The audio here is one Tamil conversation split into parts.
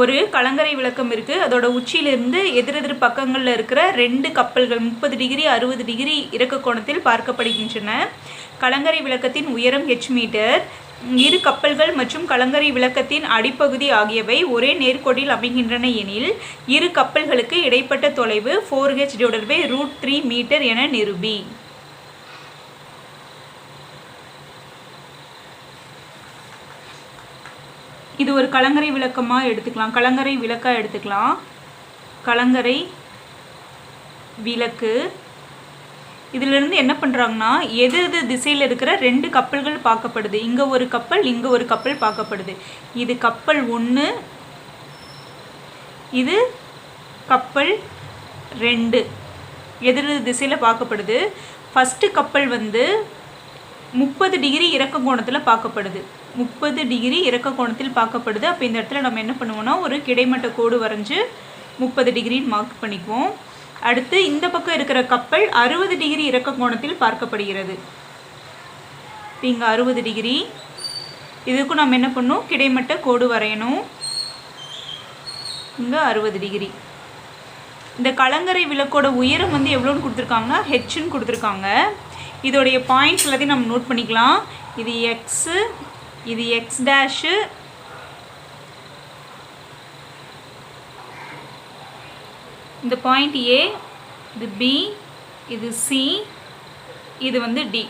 ஒரு கலங்கரை விளக்கம் இருக்குது அதோட உச்சியிலிருந்து எதிரெதிர் பக்கங்களில் இருக்கிற ரெண்டு கப்பல்கள் முப்பது டிகிரி அறுபது டிகிரி இறக்க கோணத்தில் பார்க்கப்படுகின்றன. கலங்கரை விளக்கத்தின் உயரம் ஹெச் மீட்டர் இரு கப்பல்கள் மற்றும் கலங்கரை விளக்கத்தின் அடிப்பகுதி ஆகியவை ஒரே நேர்கோட்டில் அமைகின்றன எனில் இரு கப்பல்களுக்கு இடைப்பட்ட தொலைவு four H divided by root three metre என நிரூபி. இது ஒரு கலங்கரை விளக்கமாக எடுத்துக்கலாம். கலங்கரை விளக்காக எடுத்துக்கலாம். கலங்கரை விளக்கு. இதிலிருந்து என்ன பண்ணுறாங்கன்னா எது எது திசையில் இருக்கிற ரெண்டு கப்பல்கள் பார்க்கப்படுது. இங்கே ஒரு கப்பல் இங்கே ஒரு கப்பல் பார்க்கப்படுது. இது கப்பல் ஒன்று இது கப்பல் ரெண்டு. எதிர் திசையில் பார்க்கப்படுது. ஃபஸ்ட்டு கப்பல் வந்து முப்பது டிகிரி இறக்க கோணத்தில் பார்க்கப்படுது. முப்பது டிகிரி இறக்க கோணத்தில் பார்க்கப்படுது. அப்போ இந்த இடத்துல நம்ம என்ன பண்ணுவோம்னா ஒரு கிடைமட்ட கோடு வரைஞ்சு முப்பது டிகிரின்னு மார்க் பண்ணிக்குவோம். அடுத்து இந்த பக்கம் இருக்கிற கப்பல் அறுபது டிகிரி இறக்க கோணத்தில் பார்க்கப்படுகிறது. இப்போ இங்கே அறுபது டிகிரி. இதுக்கும் நம்ம என்ன பண்ணணும் கிடைமட்ட கோடு வரையணும். இங்கே அறுபது டிகிரி. இந்த கலங்கரை விளக்கோட உயரம் வந்து எவ்வளோன்னு கொடுத்துருக்காங்கன்னா ஹெச்னு கொடுத்துருக்காங்க. இதோடைய பாயிண்ட்ஸ் எல்லாத்தையும் நம்ம நோட் பண்ணிக்கலாம். இது எக்ஸு இது எக்ஸ் டேஷு இந்த பாயிண்ட் ஏ இது பி இது சி இது வந்து டி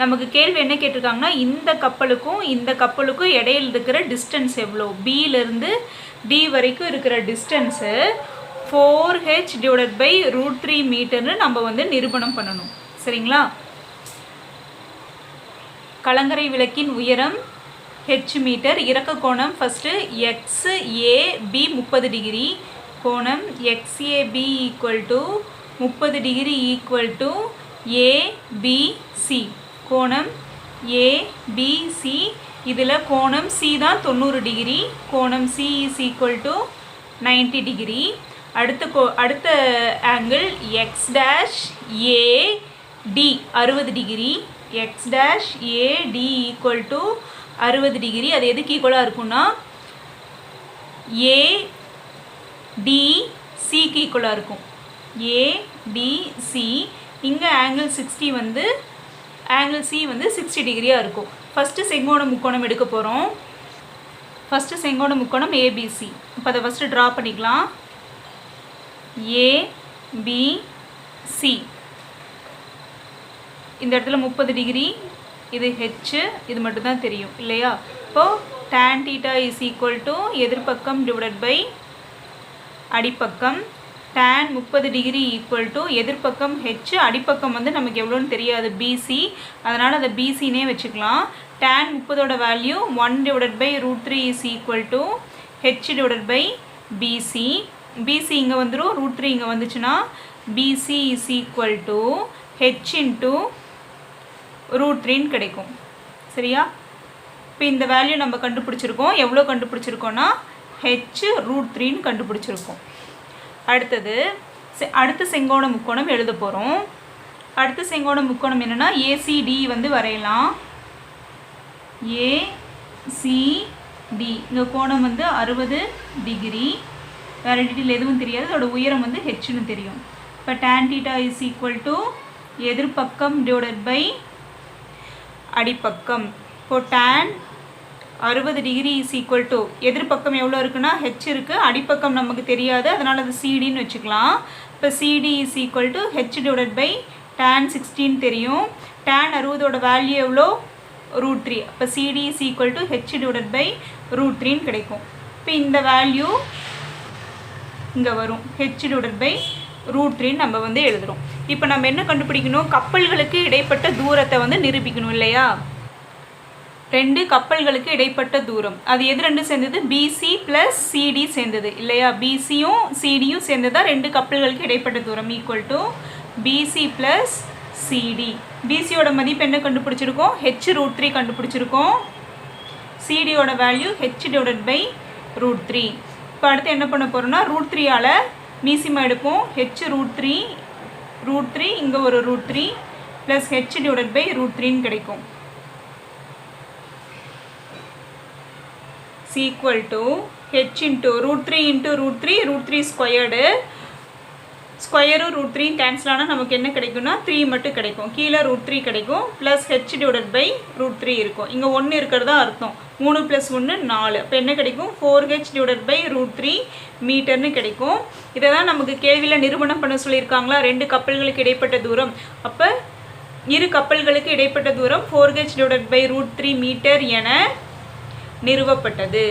நமக்கு கேள்வி என்ன கேட்டிருக்காங்கன்னா இந்த கப்பலுக்கும் இந்த கப்பலுக்கும் இடையில இருக்கிற டிஸ்டன்ஸ் எவ்வளோ பியிலேருந்து டி வரைக்கும் இருக்கிற distance four H divide by root three மீட்டர்னு நம்ம வந்து நிரூபணம் பண்ணணும். சரிங்களா? கலங்கரை விளக்கின் உயரம் ஹெச் மீட்டர். இறக்க கோணம் ஃபஸ்ட்டு எக்ஸ் ஏபி முப்பது டிகிரி. கோணம் எக்ஸ்ஏபி ஈக்குவல் டு முப்பது டிகிரி ஈக்குவல் டு ஏபிசி கோணம் ஏபிசி இதில் கோணம் சி தான் தொண்ணூறு டிகிரி. கோணம் C is equal to ninety degree. அடுத்த கோ அடுத்த angle X dash A D அறுபது degree. X dash A equal to அறுபது டிகிரி அது எதுக்கு ஈக்குவலாக இருக்கும்னா ஏ சிக்கு ஈக்குவலாக இருக்கும். ஏடிசி இங்கே ஆங்கிள் சிக்ஸ்டி வந்து ஆங்கிள் சி வந்து சிக்ஸ்டி டிகிரியாக இருக்கும். ஃபஸ்ட்டு செங்கோண முக்கோணம் எடுக்க போகிறோம் ஃபஸ்ட்டு செங்கோண முக்கோணம் ஏபிசி இப்போ அதை ஃபஸ்ட்டு ட்ரா பண்ணிக்கலாம். ஏபிசி இந்த இடத்துல முப்பது டிகிரி இது ஹெச்சு இது மட்டும்தான் தெரியும் இல்லையா? இப்போது tan theta is equal to எதிர்பக்கம் divided by அடிப்பக்கம். டேன் முப்பது டிகிரி ஈக்குவல் டு எதிர்ப்பக்கம் ஹெச் அடிப்பக்கம் வந்து நமக்கு எவ்வளோன்னு தெரியாது பிசி அதனால் அதை பிசினே வச்சுக்கலாம். Tan முப்பதோட value one divided by root three is equal to H divided by BC BC இங்கே வந்துடும் ரூட் த்ரீ இங்கே வந்துச்சுன்னா BC is equal to H into root த்ரீன்னு கிடைக்கும். சரியா? இப்போ இந்த வேல்யூ நம்ம கண்டுபிடிச்சிருக்கோம். எவ்வளோ கண்டுபிடிச்சிருக்கோன்னா ஹெச் ரூட் த்ரீன்னு கண்டுபிடிச்சிருக்கோம். அடுத்தது செ- அடுத்த செங்கோண முக்கோணம் எழுத போகிறோம் அடுத்த செங்கோண முக்கோணம் என்னென்னா ஏசிடி வந்து வரையலாம். ஏசிடி இந்த கோணம் வந்து அறுபது டிகிரி. வேறு டீட்டெயில் எதுவும் தெரியாது. அதோட உயரம் வந்து ஹெச்னு தெரியும். இப்போ tan theta is equal to எதிர்பக்கம் divided by அடிப்பக்கம். இப்போ டேன் அறுபது டிகிரி இஸ் ஈக்குவல் டு எதிர்பக்கம் எவ்வளோ இருக்குன்னா ஹெச் இருக்குது அடிப்பக்கம் நமக்கு தெரியாது. அதனால் அது சிடின்னு வச்சுக்கலாம். இப்போ C D is equal to H divide by tan sixteen தெரியும். டேன் அறுபதோட வேல்யூ எவ்வளோ? ரூட் த்ரீ அப்போ C D is equal to H divide by root த்ரீன்னு கிடைக்கும். இப்போ இந்த வேல்யூ இங்கே வரும். ஹெச் டிவைட் பை ரூட் த்ரீன்னு நம்ம வந்து எழுதுகிறோம் இப்போ நம்ம என்ன கண்டுபிடிக்கணும்? கப்பல்களுக்கு இடைப்பட்ட தூரத்தை வந்து நிரூபிக்கணும் இல்லையா? ரெண்டு கப்பல்களுக்கு இடைப்பட்ட தூரம். அது எது ரெண்டு சேர்ந்தது? பிசி ப்ளஸ் சிடி சேர்ந்தது. இல்லையா? பிசியும் சிடியும் சேர்ந்ததா? ரெண்டு கப்பல்களுக்கு இடைப்பட்ட தூரம் equal to P C plus C D பிசியோட மதிப்பு என்ன கண்டுபிடிச்சிருக்கோம்? ஹெச் ரூட் த்ரீ கண்டுபிடிச்சிருக்கோம். சிடியோட value H divided by root three இப்போ அடுத்து என்ன பண்ண போகிறோம்னா ரூட் த்ரீயால் மீசிமா எடுப்போம். H root three root three இங்கே ஒரு root three plus H divided by root த்ரீன்னு கிடைக்கும். Equal to H into root three into root three root three squared ஸ்கொயரும் root three cancel ஆனால் நமக்கு என்ன கிடைக்கும்னா த்ரீ மட்டும் கிடைக்கும். கீழே ரூட் த்ரீ கிடைக்கும். Plus H divided by root three இருக்கும். இங்கே ஒன்று இருக்கிறதா அர்த்தம். மூணு ப்ளஸ் ஒன்று நாலு. இப்போ என்ன கிடைக்கும்? Four H divided by root three மீட்டர்னு கிடைக்கும். இதை தான் நமக்கு கேள்வியில் நிரூபணம் பண்ண சொல்லியிருக்காங்களா? ரெண்டு கப்பல்களுக்கு இடைப்பட்ட தூரம். அப்போ இரு கப்பல்களுக்கு இடைப்பட்ட தூரம் four H divide by root three metre என நிறுவப்பட்டது.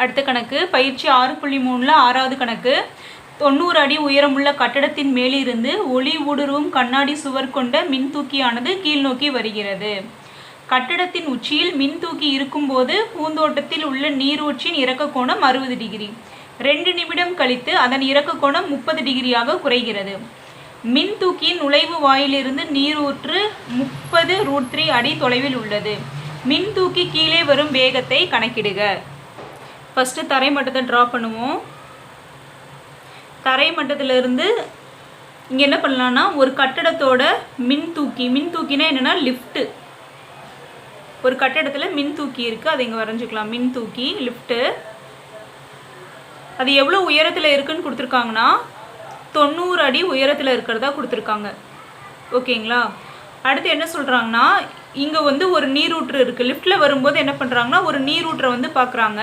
அடுத்த கணக்கு பயிற்சி ஆறு புள்ளி மூணில் ஆறாவது கணக்கு. தொண்ணூறு அடி உயரமுள்ள கட்டடத்தின் மேலிருந்து ஒளி ஊடுருவும் கண்ணாடி சுவர் கொண்ட மின்தூக்கியானது கீழ்நோக்கி வருகிறது. கட்டடத்தின் உச்சியில் மின்தூக்கி இருக்கும்போது பூந்தோட்டத்தில் உள்ள நீரூற்றின் இறக்க கோணம் அறுபது டிகிரி. ரெண்டு நிமிடம் கழித்து அதன் இறக்க கோணம் முப்பது டிகிரியாக குறைகிறது. மின்தூக்கியின் நுழைவு வாயிலிருந்து நீரூற்று முப்பது ரூட் த்ரீ அடி தொலைவில் உள்ளது. மின்தூக்கி கீழே வரும் வேகத்தை கணக்கிடுக. ஃபஸ்ட்டு தரை மட்டத்தை ட்ரா பண்ணுவோம். தரை மட்டத்திலிருந்து இங்கே என்ன பண்ணலான்னா ஒரு கட்டடத்தோட மின் தூக்கி மின் தூக்கினா என்னென்னா லிஃப்ட்டு ஒரு கட்டடத்தில் மின் தூக்கி இருக்குது அதை இங்கே வரைஞ்சிக்கலாம். மின் தூக்கி லிஃப்ட்டு அது எவ்வளோ உயரத்தில் இருக்குன்னு கொடுத்துருக்காங்கன்னா தொண்ணூறு அடி உயரத்தில் இருக்கிறதா கொடுத்துருக்காங்க. ஓகேங்களா? அடுத்து என்ன சொல்கிறாங்கன்னா இங்கே வந்து ஒரு நீரூற்று இருக்குது லிஃப்ட்டில் வரும்போது என்ன பண்ணுறாங்கன்னா ஒரு நீரூற்றை வந்து பார்க்குறாங்க.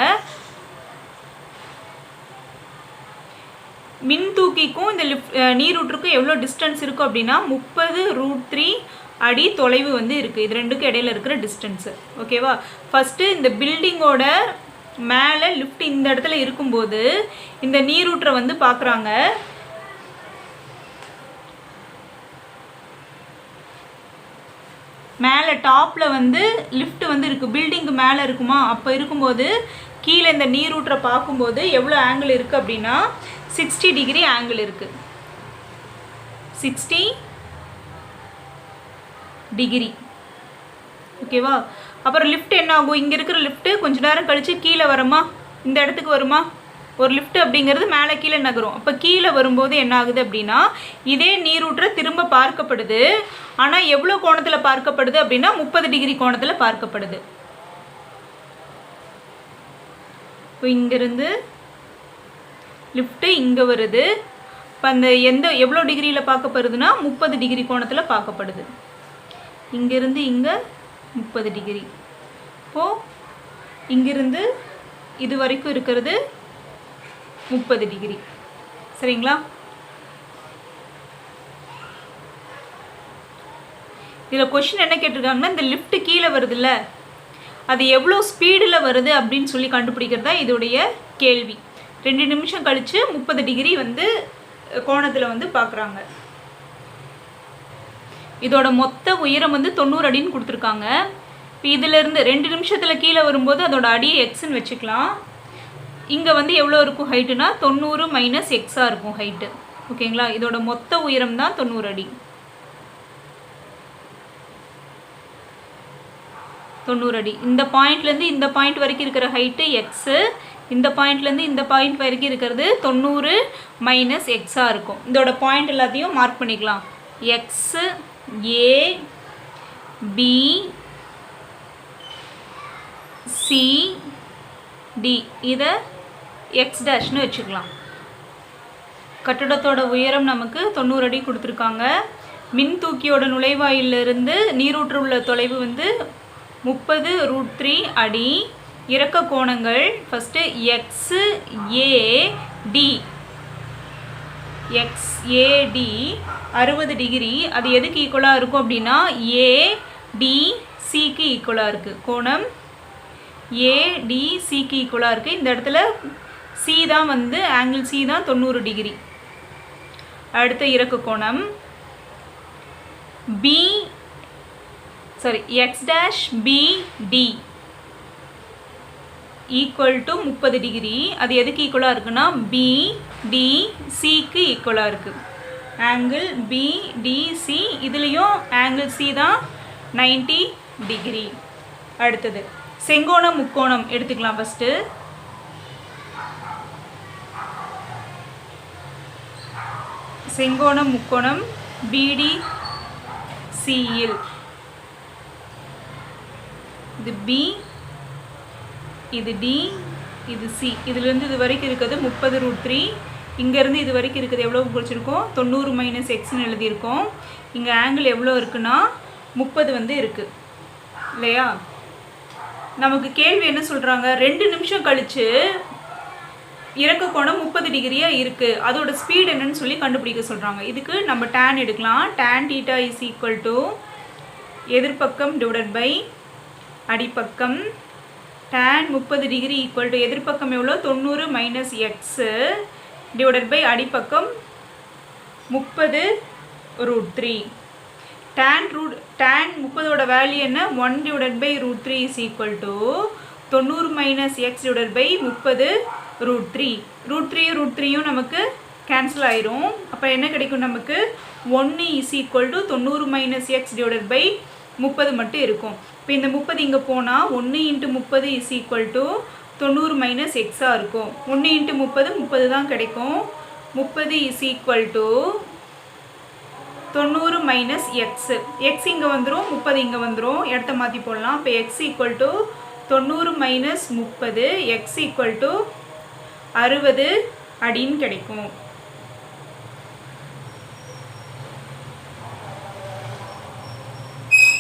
மின் தூக்கிக்கும் இந்த லிஃப்ட் நீரூற்றுக்கும் எவ்வளோ டிஸ்டன்ஸ் இருக்கும் அப்படின்னா முப்பது ரூட் த்ரீ அடி தொலைவு வந்து இருக்குது இது ரெண்டுக்கும் இடையில இருக்கிற டிஸ்டன்ஸு ஓகேவா ஃபஸ்ட்டு இந்த பில்டிங்கோட மேலே லிஃப்ட் இந்த இடத்துல இருக்கும்போது இந்த நீரூற்றை வந்து பார்க்குறாங்க. மேலே டாப்பில் வந்து லிஃப்ட் வந்து இருக்குது பில்டிங்க்கு மேலே இருக்குமா? அப்போ இருக்கும்போது கீழே இந்த நீரூற்றை பார்க்கும்போது எவ்வளோ ஆங்கிள் இருக்குது அப்படின்னா சிக்ஸ்டி டிகிரி ஆங்கிள் இருக்குது சிக்ஸ்டி டிகிரி ஓகேவா அப்புறம் லிஃப்ட் என்ன ஆகும்? இங்கே இருக்கிற லிஃப்ட்டு கொஞ்ச நேரம் கழித்து கீழே வருமா? இந்த இடத்துக்கு வருமா? ஒரு லிஃப்ட் அப்படிங்கிறது மேலே கீழே நகரும். அப்போ கீழே வரும்போது என்ன ஆகுது அப்படின்னா இதே நீரூற்றை திரும்ப பார்க்கப்படுது. ஆனால் எவ்வளோ கோணத்தில் பார்க்கப்படுது அப்படின்னா முப்பது டிகிரி கோணத்தில் பார்க்கப்படுது. இப்போ இங்கேருந்து லிஃப்ட்டு இங்கே வருது. இப்போ அந்த எந்த எவ்வளோ டிகிரியில் பார்க்கப்படுதுன்னா முப்பது டிகிரி கோணத்தில் பார்க்கப்படுது. இங்கேருந்து இங்கே முப்பது டிகிரி இப்போது இங்கிருந்து இது வரைக்கும் இருக்கிறது முப்பது டிகிரி சரிங்களா? இதில் கொஷின் என்ன கேட்டிருக்காங்கன்னா இந்த லிஃப்ட்டு கீழே வருதுல்ல அது எவ்வளோ ஸ்பீடில் வருது அப்படின்னு சொல்லி கண்டுபிடிக்கிறது தான் இதோடைய கேள்வி. ரெண்டு நிமிஷம் கழித்து முப்பது டிகிரி வந்து கோணத்தில் வந்து பார்க்குறாங்க இதோட மொத்த உயரம் வந்து தொண்ணூறு அடின்னு கொடுத்துருக்காங்க. இப்போ இதிலேருந்து ரெண்டு நிமிஷத்தில் கீழே வரும்போது அதோட அடியை எக்ஸ்ன்னு வச்சுக்கலாம். இங்கே வந்து எவ்வளோ இருக்கும் ஹைட்டுனா தொண்ணூறு மைனஸ் எக்ஸாக இருக்கும் ஹைட்டு ஓகேங்களா? இதோட மொத்த உயரம் தான் தொண்ணூறு அடி. தொண்ணூறு அடி. இந்த பாயிண்ட்லேருந்து இந்த பாயிண்ட் வரைக்கும் இருக்கிற ஹைட்டு எக்ஸு இந்த பாயிண்ட்லேருந்து இந்த பாயிண்ட் வரைக்கும் இருக்கிறது தொண்ணூறு மைனஸ் எக்ஸாக இருக்கும். இதோட பாயிண்ட் எல்லாத்தையும் மார்க் பண்ணிக்கலாம். X A B C D இதை எக்ஸ் டேஷ்னு வச்சுக்கலாம். கட்டடத்தோட உயரம் நமக்கு தொண்ணூறு அடி கொடுத்துருக்காங்க. மின் தூக்கியோட நுழைவாயிலிருந்து நீரூற்று உள்ள தொலைவு வந்து முப்பது ரூட் த்ரீ அடி. இறக்க கோணங்கள் first X A D X A D அறுபது டிகிரி அது எதுக்கு ஈக்குவலாக இருக்கும் அப்படின்னா ஏடிசிக்கு ஈக்குவலாக இருக்குது கோணம் ஏடிசிக்கு ஈக்குவலாக இருக்குது இந்த இடத்துல சி தான் வந்து ஆங்கிள் சி தான் தொண்ணூறு டிகிரி அடுத்த இறக்க கோணம் B sorry X dash B D equal to முப்பது டிகிரி அது எதுக்கு ஈக்குவலாக இருக்குன்னா பி டி சிக்கு ஈக்குவலாக இருக்குது ஆங்கிள் பிடிசி இதுலேயும் ஆங்கிள் சி தான் நைன்டி டிகிரி அடுத்தது செங்கோணம் முக்கோணம் எடுத்துக்கலாம் ஃபஸ்ட்டு செங்கோணம் முக்கோணம் பிடி சியில் இது பி இது டி இது சி இதுலேருந்து இது வரைக்கும் இருக்கிறது முப்பது ரூட் த்ரீ இங்கேருந்து இது வரைக்கும் இருக்கிறது எவ்வளோ குறிச்சிருக்கோம்? தொண்ணூறு மைனஸ் எக்ஸ்னு எழுதியிருக்கோம். இங்கே ஆங்கிள் எவ்வளோ இருக்குன்னா முப்பது வந்து இருக்குது இல்லையா? நமக்கு கேள்வி என்ன சொல்கிறாங்க ரெண்டு நிமிஷம் கழித்து இறக்க கோணம் முப்பது டிகிரியாக இருக்குது அதோட ஸ்பீட் என்னன்னு சொல்லி கண்டுபிடிக்க சொல்கிறாங்க இதுக்கு நம்ம டேன் எடுக்கலாம். Tan theta is equal to எதிர்பக்கம் divided by அடிப்பக்கம் டேன் முப்பது டிகிரி ஈக்குவல் டு எதிர்ப்பக்கம் எவ்வளோ? தொண்ணூறு மைனஸ் எக்ஸு டிவைடட் பை அடிப்பக்கம் முப்பது root three tan root tan முப்பதோட value என்ன? One divided by root three is equal to தொண்ணூறு மைனஸ் எக்ஸ் டிவைடட் பை முப்பது root three root three root த்ரீயும் நமக்கு கேன்சல் ஆயிரும். அப்போ என்ன கிடைக்கும் நமக்கு? ஒன்று இஸ் ஈக்குவல் டு தொண்ணூறு மைனஸ் எக்ஸ் டிவைடட் பை முப்பது மட்டும் இருக்கும். இப்போ இந்த முப்பது இங்கே போனால் ஒன்று இன்ட்டு முப்பது இஸ் ஈக்குவல் டு தொண்ணூறு மைனஸ் எக்ஸாக இருக்கும். ஒன்று இன்ட்டு முப்பது முப்பது தான் கிடைக்கும். முப்பது இஸ் ஈக்குவல் டு தொண்ணூறு மைனஸ் எக்ஸு எக்ஸ் இங்கே வந்துடும் முப்பது இங்கே வந்துடும் இடத்த மாற்றி போடலாம். இப்போ எக்ஸ் ஈக்குவல் டு தொண்ணூறு மைனஸ் முப்பது எக்ஸ் ஈக்குவல் டு அறுபது அடின்னு கிடைக்கும்.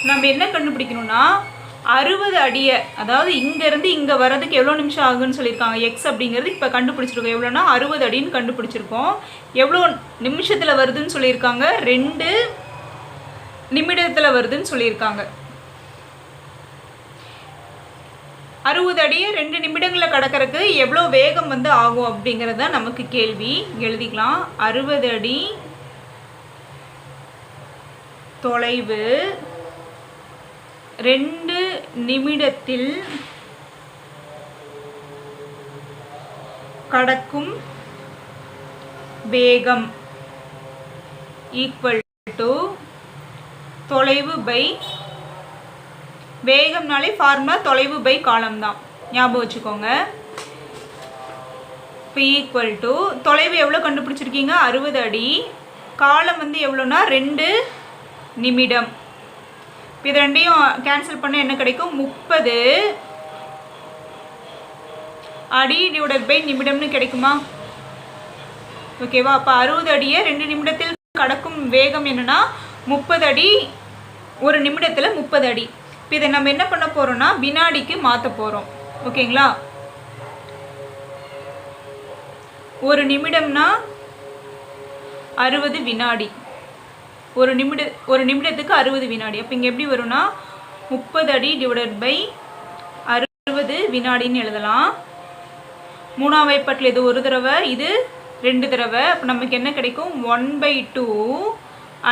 நம்ம என்ன கண்டுபிடிக்கணும்னா அறுபது அடியை அதாவது இங்கேருந்து இங்கே வர்றதுக்கு எவ்வளோ நிமிஷம் ஆகுன்னு சொல்லியிருக்காங்க எக்ஸ் அப்படிங்கிறது இப்போ கண்டுபிடிச்சிருக்கோம். எவ்வளோனா அறுபது அடின்னு கண்டுபிடிச்சிருக்கோம். எவ்வளோ நிமிஷத்தில் வருதுன்னு சொல்லியிருக்காங்க? ரெண்டு நிமிடத்தில் வருதுன்னு சொல்லியிருக்காங்க. அறுபது அடியை ரெண்டு நிமிடங்களில் கடக்கிறதுக்கு எவ்வளோ வேகம் வந்து ஆகும் அப்படிங்கிறது தான் நமக்கு கேள்வி. எழுதிக்கலாம். அறுபது அடி தொலைவு ரெண்டு நிமிடத்தில் கடக்கும் வேகம் ஈக்குவல் டு தொலைவு பை வேகம்னாலே ஃபார்முலா தொலைவு பை காலம் தான். ஞாபகம் வச்சுக்கோங்க. இப்போ ஈக்குவல் டு தொலைவு எவ்வளோ கண்டுபிடிச்சிருக்கீங்க? அறுபது அடி. காலம் வந்து எவ்வளோனா ரெண்டு நிமிடம். இப்போ இது ரெண்டையும் கேன்சல் பண்ண என்ன கிடைக்கும்? முப்பது. அடி டிவைடட் பை நிமிடம்னு கிடைக்குமா? ஓகேவா அப்போ அறுபது அடியை ரெண்டு நிமிடத்தில் கடக்கும் வேகம் என்னன்னா முப்பது அடி ஒரு நிமிடத்தில் முப்பது அடி. இப்போ இதை நம்ம என்ன பண்ண போகிறோம்னா வினாடிக்கு மாற்ற போகிறோம் ஓகேங்களா ஒரு நிமிடம்னா அறுபது வினாடி. ஒரு நிமிட ஒரு நிமிடத்துக்கு அறுபது வினாடி. அப்போ இங்கே எப்படி வரும்னா முப்பது அடி டிவைடட் பை அறுபது வினாடின்னு எழுதலாம். மூணாம் வாய்ப்பாட்டில் இது ஒரு தடவை இது ரெண்டு தடவை. அப்போ நமக்கு என்ன கிடைக்கும்? ஒன் பை டூ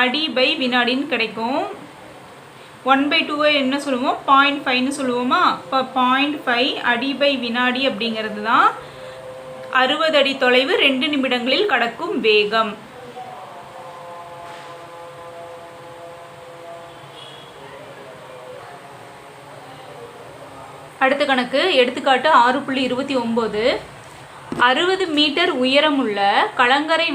அடி பை வினாடின்னு கிடைக்கும். ஒன் பை டூவை என்ன சொல்லுவோம்? பாயிண்ட் ஃபைவ்னு சொல்லுவோமா? இப்போ பாயிண்ட் ஃபைவ் அடி பை வினாடி அப்படிங்கிறது தான் அறுபது அடி தொலைவு ரெண்டு நிமிடங்களில் கடக்கும் வேகம். அடுத்த கணக்கு எடுத்துக்காட்டு ஆறு புள்ளி இருபத்தி ஒம்பது. அறுபது மீட்டர் உயரமுள்ள கலங்கரை விளக்கு